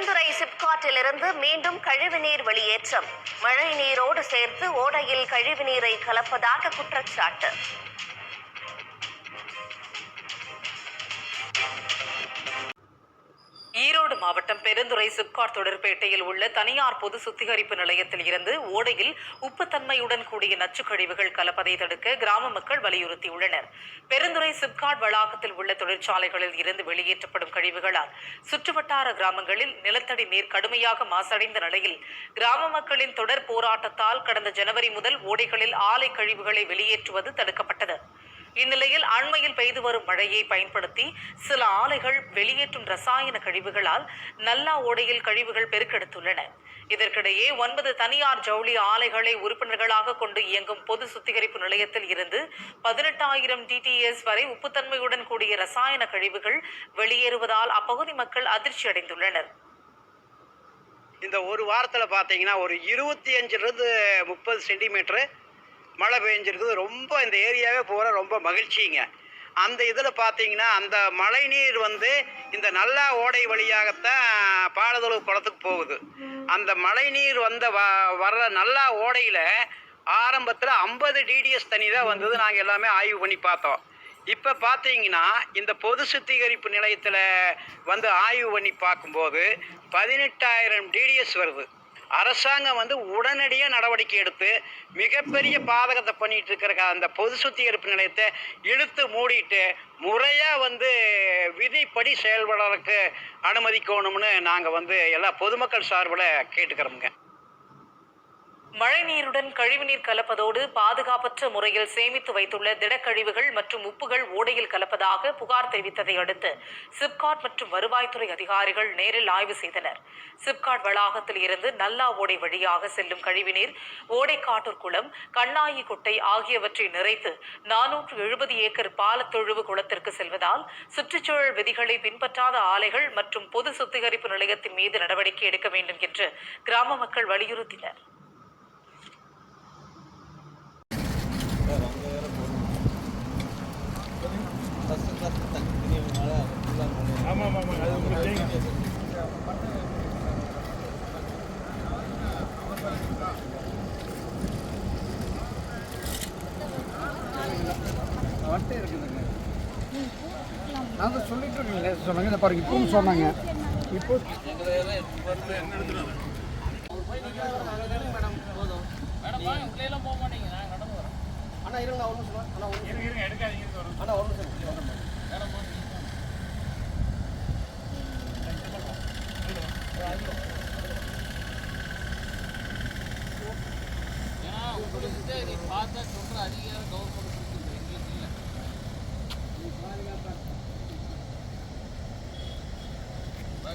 பெருந்துறை சிப்காட்டிலிருந்து மீண்டும் கழிவுநீர் வெளியேற்றம். மழை நீரோடு சேர்த்து ஓடையில் கழிவுநீரை கலப்பதாக குற்றச்சாட்டு. ஈரோடு மாவட்டம் பெருந்துறை சிப்காட் தொடர்பேட்டையில் உள்ள தனியார் பொது சுத்திகரிப்பு நிலையத்தில் இருந்து ஓடையில் உப்புத்தன்மையுடன் கூடிய நச்சுக் கழிவுகள் கலப்பதை தடுக்க கிராம மக்கள் வலியுறுத்தியுள்ளனர். பெருந்துறை சிப்காட் வளாகத்தில் உள்ள தொழிற்சாலைகளில் இருந்து வெளியேற்றப்படும் கழிவுகளால் சுற்றுவட்டார கிராமங்களில் நிலத்தடி நீர் கடுமையாக மாசடைந்த நிலையில் கிராம மக்களின் தொடர் போராட்டத்தால் கடந்த ஜனவரி முதல் ஓடைகளில் ஆலை கழிவுகளை வெளியேற்றுவது தடுக்கப்பட்டது. இந்நிலையில் அண்மையில் பெய்து வரும் மழையை பயன்படுத்தி சில ஆலைகள் வெளியேற்றும் ரசாயன கழிவுகளால் நல்லா ஓடையில் கழிவுகள் பெருக்கெடுத்துள்ளன. இதற்கிடையே ஒன்பது தனியார் ஜவுளி ஆலைகளை உறுப்பினர்களாக கொண்டு இயங்கும் பொது சுத்திகரிப்பு நிலையத்தில் இருந்து பதினெட்டாயிரம் டிடிஎஸ் வரை உப்புத்தன்மையுடன் கூடிய ரசாயன கழிவுகள் வெளியேறுவதால் அப்பகுதி மக்கள் அதிர்ச்சி அடைந்துள்ளனர். இந்த ஒரு வாரத்தில் பார்த்தீங்கன்னா ஒரு இருபத்தி அஞ்சுலேருந்து முப்பது சென்டிமீட்டரு மழை பெஞ்சிருக்குது. ரொம்ப இந்த ஏரியாவே போகிற ரொம்ப மகிழ்ச்சிங்க. அந்த இதில் பார்த்தீங்கன்னா அந்த மழை நீர் வந்து இந்த நல்லா ஓடை வழியாகத்தான் பாலதளவு குளத்துக்கு போகுது. அந்த மழை நீர் வந்த வ வர்ற நல்லா ஓடையில் ஆரம்பத்தில் ஐம்பது டிடிஎஸ் தண்ணி தான் வந்தது. நாங்கள் எல்லாமே ஆய்வு பண்ணி பார்த்தோம். இப்போ பார்த்தீங்கன்னா இந்த பொது சுத்திகரிப்பு நிலையத்தில் வந்து ஆய்வு பண்ணி பார்க்கும்போது பதினெட்டாயிரம் டிடிஎஸ் வருது. அரசாங்கம் வந்து உடனடியாக நடவடிக்கை எடுத்து மிகப்பெரிய பாதகத்தை பண்ணிட்டு இருக்கிற அந்த பொது சுத்திகரிப்பு நிலையத்தை இழுத்து மூடிட்டு முறையாக வந்து விதிப்படி செயல்படுறதுக்கு அனுமதிக்கணும்னு நாங்கள் வந்து எல்லா பொதுமக்கள் சார்பில் கேட்டுக்கிறோமுங்க. மழைநீருடன் கழிவுநீர் கலப்பதோடு பாதுகாப்பற்ற முறையில் சேமித்து வைத்துள்ள திடக்கழிவுகள் மற்றும் உப்புகள் ஓடையில் கலப்பதாக புகார் தெரிவித்ததை அடுத்து சிப்காட் மற்றும் வருவாய்த்துறை அதிகாரிகள் நேரில் ஆய்வு செய்தனர். சிப்காட் வளாகத்தில் இருந்து நல்லா ஓடை வழியாக செல்லும் கழிவுநீர் ஓடைக்காட்டூர் குளம் கண்ணாயி குட்டை ஆகியவற்றை நிறைத்து நானூற்று எழுபது ஏக்கர் பாலத்தொழுவு குளத்திற்கு செல்வதால் சுற்றுச்சூழல் விதிகளை பின்பற்றாத ஆலைகள் மற்றும் பொது சுத்திகரிப்பு நிலையத்தின் மீது நடவடிக்கை எடுக்க வேண்டும் என்று கிராம மக்கள் வலியுறுத்தினர். இருக்கீங்களே சொன்னாங்க. இந்த பாருங்க இப்பவும் சொன்னாங்க. இப்போ அண்ணா இருங்க ஒன்று சொல்லுவேன் அண்ணா ஒன்று இருங்க இருங்க எடுக்காதீங்க இது வரும் அண்ணா ஒன்று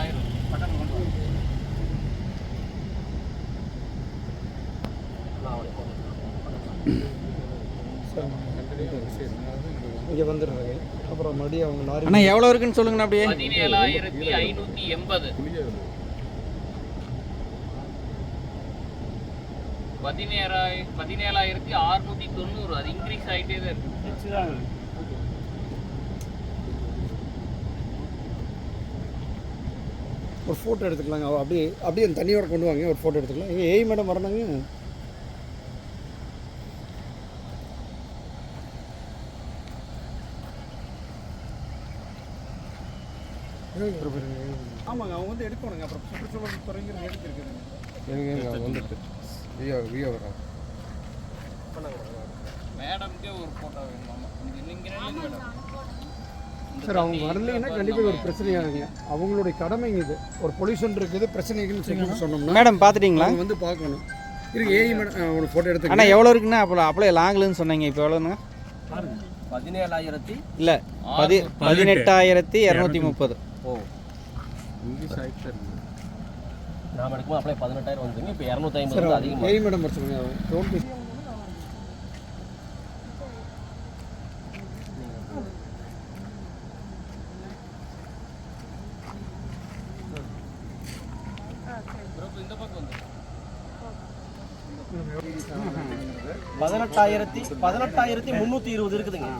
எடுத்து ஃபோட்டோவில் வீடியோங்களா இங்கே வந்துடுறாங்க. அப்புறம் மறுபடியும் அவங்க லாரி அண்ணா எவ்வளோ இருக்குன்னு சொல்லுங்கண்ணா அப்படியே? பதினேழாயிரத்தி ஐநூத்தி எண்பது பதினேழாய் பதினேழாயிரத்தி அறுநூத்தி தொண்ணூறு. அது இன்க்ரீஸ் ஆகிட்டே தான் இருக்கு. ஒரு ஃபோட்டோ எடுத்துக்கலாங்க. அவ அப்படியே அப்படியே அந்த தண்ணியோட கொண்டு வாங்க. ஒரு ஃபோட்டோ எடுத்துக்கலாம். இங்கே ஏய் மேடம் வரணுங்க ஆமாங்க அவங்க வந்து எடுக்கணுங்க. அப்புறம் சுற்றுச்சூழல் துறைங்கிறது எடுத்துருக்குதுங்க வந்துட்டு. வியோ வியோ வரோம் மேடம்க்கே ஒரு போட்டோ வேணும் நீங்க நில்லுங்க மேடம் சார் அவங்க வரலைன்னா கண்டிப்பாக ஒரு பிரச்சனையாகுங்க. அவங்களுடைய கடமைங்க இது. ஒரு பொல்யூஷன் இருக்குது பிரச்சனைகள்னு சொல்லி சொன்னோம்னா மேடம் பார்த்துட்டிங்களா? அவங்க வந்து பார்க்கணும். இருக்கு ஏய் மேடம் ஒரு ஃபோட்டோ அண்ணா எடுத்துக்கலாம் எவ்வளோ இருக்குண்ணா அப்போ அப்பளே லாங்கிலன்னு சொன்னீங்க இப்போ எவ்வளோண்ணா பாருங்க பதினேழாயிரத்தி இல்லை பதி பதினெட்டாயிரத்தி இரநூத்தி முப்பது. ஓ. நாம் எடுக்கும்போது அப்படியே பதினெட்டாயிரம் வந்துங்க இப்போ இரநூத்தி ஐம்பது அதிகமாக ஏய் மேடம் வர பதினெட்டாயிரத்தி பதினெட்டாயிரத்தி முந்நூற்றி இருபது இருக்குதுங்க.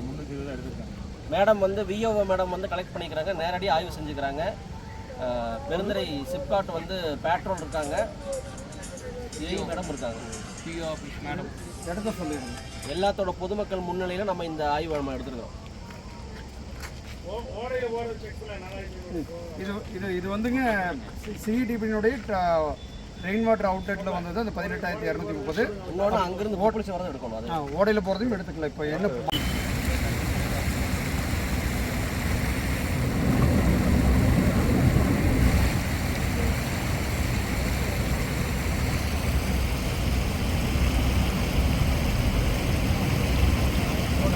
மேடம் வந்து விஓஓ மேடம் வந்து கலெக்ட் பண்ணிக்கிறாங்க. நேரடியாக ஆய்வு செஞ்சுக்கிறாங்க. அஹ், பெருந்துறை சிப்காட் வந்து பேட்ரோல் இருக்காங்க. ஏஐ மேடம் இருக்காங்க. பிஓ ஆஃபீஸ் மேடம் இடத்த சொல்லிடுங்க எல்லாத்தோட பொதுமக்கள் முன்னிலையில் நம்ம இந்த ஆய்வு நம்ம எடுத்துருக்கோம் இது இது இது வந்துங்க சிஇடிபியினுடைய ரெயின் வாட்டர் அவுட்லெட்டில் வந்தது. அந்த பதினெட்டாயிரத்தி இரநூத்தி முப்பது. இன்னொன்று அங்கிருந்து ஓட்டலிச்சு வரதை எடுக்கணும் அது. ஓடையில் போகிறதையும் எடுத்துக்கலாம். இப்போ என்ன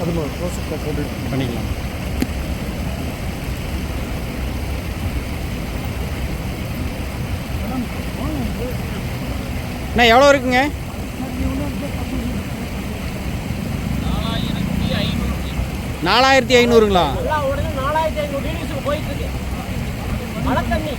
அது பண்ணிக்கலாம். அண்ணா எவ்வளோ இருக்குங்க? நாலாயிரத்தி நாலாயிரத்தி ஐநூறுங்களா நாலாயிரத்தி ஐநூறு போயிட்டு இருக்கு. மழை தண்ணி